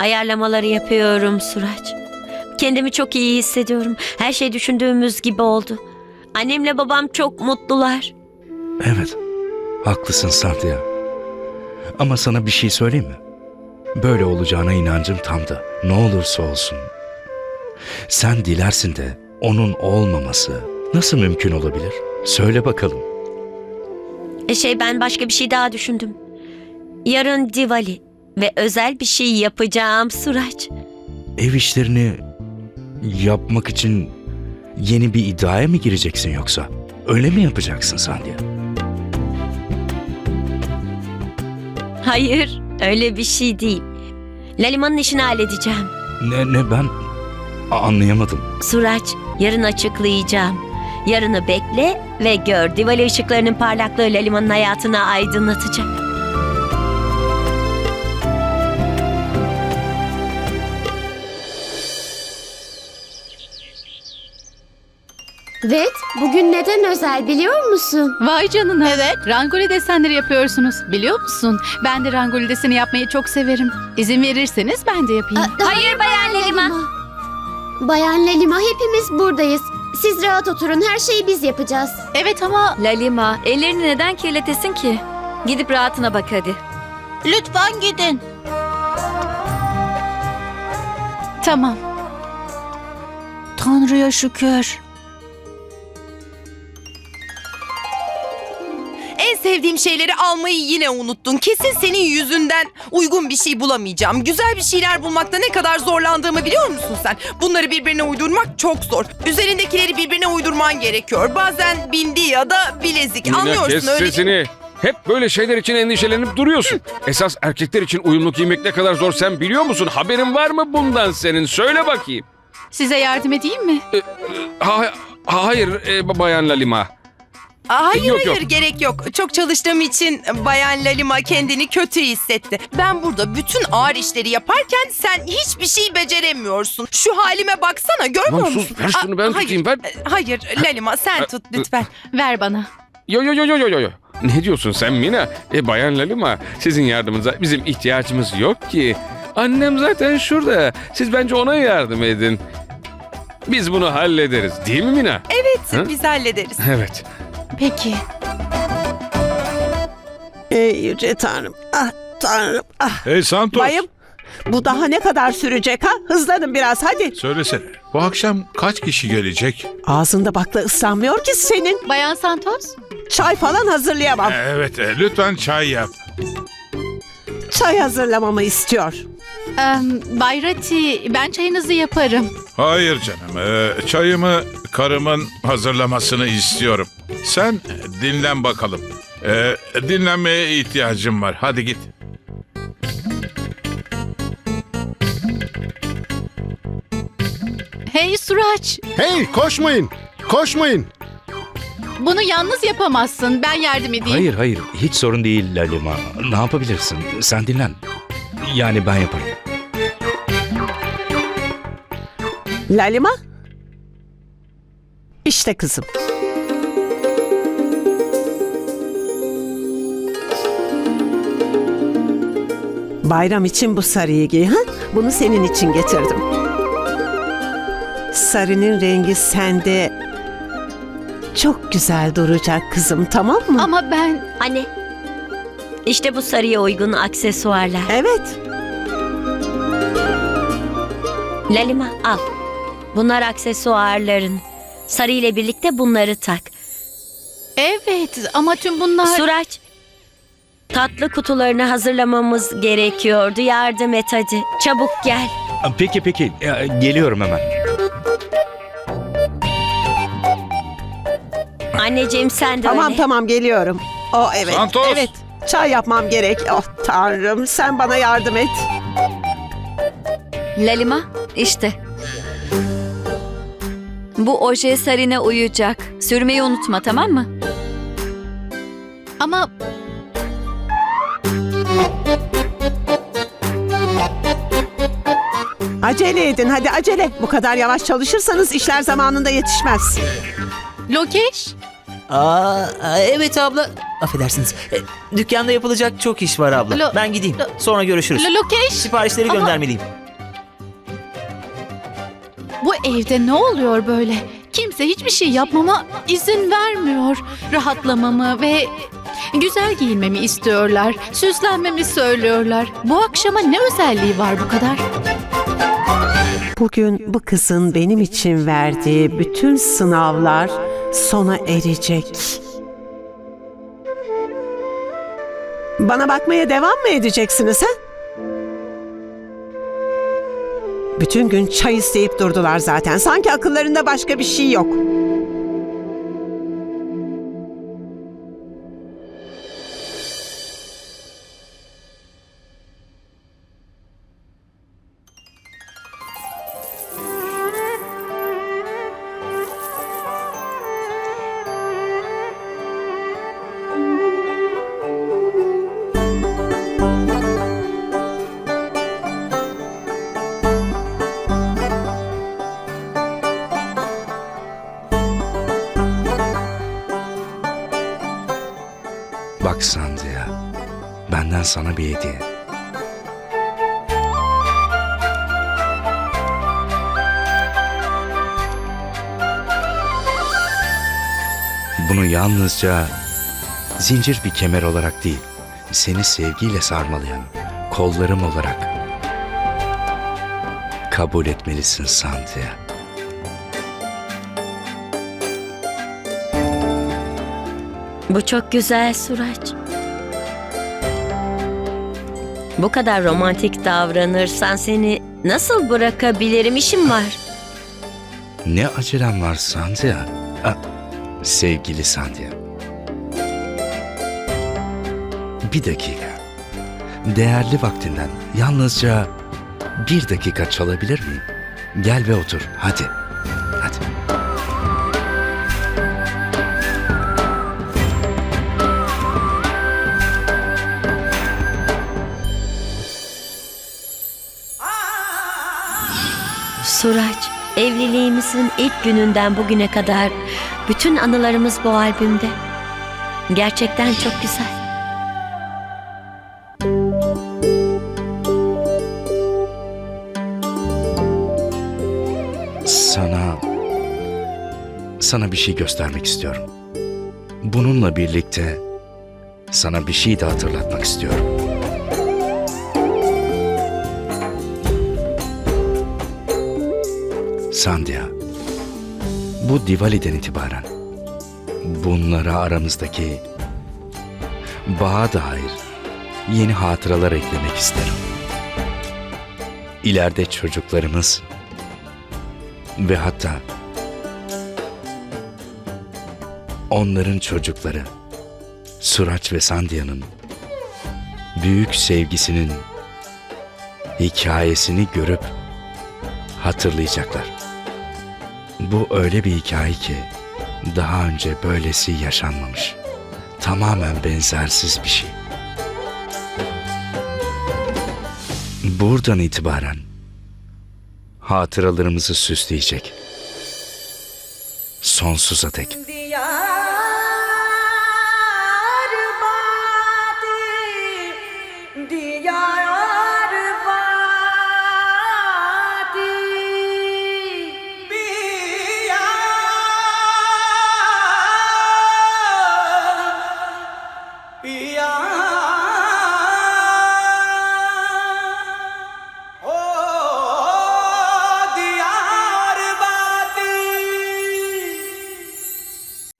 ayarlamaları yapıyorum Suraç. Kendimi çok iyi hissediyorum. Her şey düşündüğümüz gibi oldu. Annemle babam çok mutlular. Evet, haklısın Sandhya. Ama sana bir şey söyleyeyim mi? Böyle olacağına inancım tamdı. Ne olursa olsun. Sen dilersin de onun olmaması nasıl mümkün olabilir? Söyle bakalım. E şey ben başka bir şey daha düşündüm. Yarın Diwali ve özel bir şey yapacağım Suraç. Ev işlerini yapmak için yeni bir iddiaya mı gireceksin yoksa? Öyle mi yapacaksın Sandhya? Hayır, öyle bir şey değil. Laliman'ın işini halledeceğim. Ne ne ben A- anlayamadım. Suraç, yarın açıklayacağım. Yarını bekle ve gör. Diwali ışıklarının parlaklığı Laliman'ın hayatını aydınlatacak. Evet, bugün neden özel biliyor musun? Vay canına. Evet. Rangoli desenleri yapıyorsunuz. Biliyor musun? Ben de rangoli deseni yapmayı çok severim. İzin verirseniz ben de yapayım. Hayır Bayan Lelima. Bayan Lelima hepimiz buradayız. Siz rahat oturun, her şeyi biz yapacağız. evet ama Lalima, ellerini neden kirletesin ki? Gidip rahatına bak hadi. Lütfen gidin. tamam. Tanrı'ya şükür. Sevdiğim şeyleri almayı yine unuttun. Kesin senin yüzünden uygun bir şey bulamayacağım. Güzel bir şeyler bulmakta ne kadar zorlandığımı biliyor musun sen? Bunları birbirine uydurmak çok zor. Üzerindekileri birbirine uydurman gerekiyor. Bazen bindi ya da bilezik. Mina Anlıyorsun kes öyle değil sesini. Hep böyle şeyler için endişelenip duruyorsun. Esas erkekler için uyumlu giymek ne kadar zor sen biliyor musun? Haberin var mı bundan senin? Söyle bakayım. Size yardım edeyim mi? Ha, hayır e, Bayan Lalima. Aa, Hayır Yok, hayır yok. gerek yok. Çok çalıştığım için Bayan Lalima kendini kötü hissetti. Ben burada bütün ağır işleri yaparken sen hiçbir şey beceremiyorsun. Şu halime baksana görmüyor Tamam, musun? ver şunu, ben hayır, tutayım, ver. Hayır Lalima sen tut lütfen. Ver bana. Yo yo yo yo yo yo, yo. Ne diyorsun sen Mina? E, Bayan Lalima sizin yardımınıza bizim ihtiyacımız yok ki. Annem zaten şurada. Siz bence ona yardım edin. Biz bunu hallederiz değil mi Mina? Evet Hı? biz hallederiz. Evet. Peki. Ey yüce tanrım. Ah tanrım. Ah Hey Santos. bayım. Bu daha ne kadar sürecek ha? Hızlanın biraz hadi. Söylesene. Bu akşam kaç kişi gelecek? Ağzında bakla ıslanmıyor ki senin. Bayan Santos. Çay falan hazırlayamam. Evet, e, lütfen çay yap. Çay hazırlamamı istiyor. em, Bayrati, ben çayınızı yaparım. Hayır canım. e, çayımı karımın hazırlamasını istiyorum. Sen dinlen bakalım. E, dinlenmeye ihtiyacım var. Hadi git. Hey Suraç, Hey koşmayın. Koşmayın. bunu yalnız yapamazsın. Ben yardım edeyim. Hayır hayır hiç sorun değil Lalima. Ne yapabilirsin? Sen dinlen. Yani ben yaparım. Lalima. İşte kızım. Bayram için bu sarıyı giy. Ha? Bunu senin için getirdim. Sarının rengi sende çok güzel duracak kızım tamam mı? Ama ben Anne, işte bu sarıya uygun aksesuarlar. Evet. Lalima al. Bunlar aksesuarların. Sarı ile birlikte bunları tak. evet ama tüm bunlar... Suraç, tatlı kutularını hazırlamamız gerekiyordu. Yardım et hadi. Çabuk gel. Peki peki E, geliyorum hemen. Anneciğim sen de Tamam öyle. tamam geliyorum. O evet. Santos! Evet. Çay yapmam gerek. Oh tanrım sen bana yardım et. Lalima, işte. Bu oje sarine uyacak. Sürmeyi unutma tamam mı? Ama Acele edin hadi acele. Bu kadar yavaş çalışırsanız işler zamanında yetişmez. Lokeş, Aa, evet abla. affedersiniz. E, dükkanda yapılacak çok iş var abla. Lo- ben gideyim. lo- Sonra görüşürüz. Lo- Lokeş, Siparişleri Ama- göndermeliyim. bu evde ne oluyor böyle? Kimse hiçbir şey yapmama izin vermiyor. Rahatlamamı ve güzel giyinmemi istiyorlar. Süslenmemi söylüyorlar. Bu akşama ne özelliği var bu kadar? Bugün bu kızın benim için verdiği bütün sınavlar sona erecek. Bana bakmaya devam mı edeceksiniz ha? Bütün gün çay isteyip durdular zaten. Sanki akıllarında başka bir şey yok. Bak Sandia, benden sana bir hediye. Bunu yalnızca zincir bir kemer olarak değil, seni sevgiyle sarmalayan kollarım olarak kabul etmelisin Sandia. Bu çok güzel Suraç. Bu kadar romantik davranırsan seni nasıl bırakabilirim? İşim var. Ne acelem var Sandia? Ah, sevgili Sandia. Bir dakika. Değerli vaktinden yalnızca bir dakika çalabilir miyim? Gel ve otur. Hadi. Suraç, evliliğimizin ilk gününden bugüne kadar bütün anılarımız bu albümde. Gerçekten çok güzel. Sana... Sana bir şey göstermek istiyorum. Bununla birlikte sana bir şey de hatırlatmak istiyorum. Sandhya, bu Diwali'den itibaren bunlara aramızdaki bağa dair yeni hatıralar eklemek isterim. İleride çocuklarımız ve hatta onların çocukları Suraç ve Sandhya'nın büyük sevgisinin hikayesini görüp hatırlayacaklar. Bu öyle bir hikaye ki daha önce böylesi yaşanmamış. Tamamen benzersiz bir şey. Buradan itibaren hatıralarımızı süsleyecek. Sonsuza dek.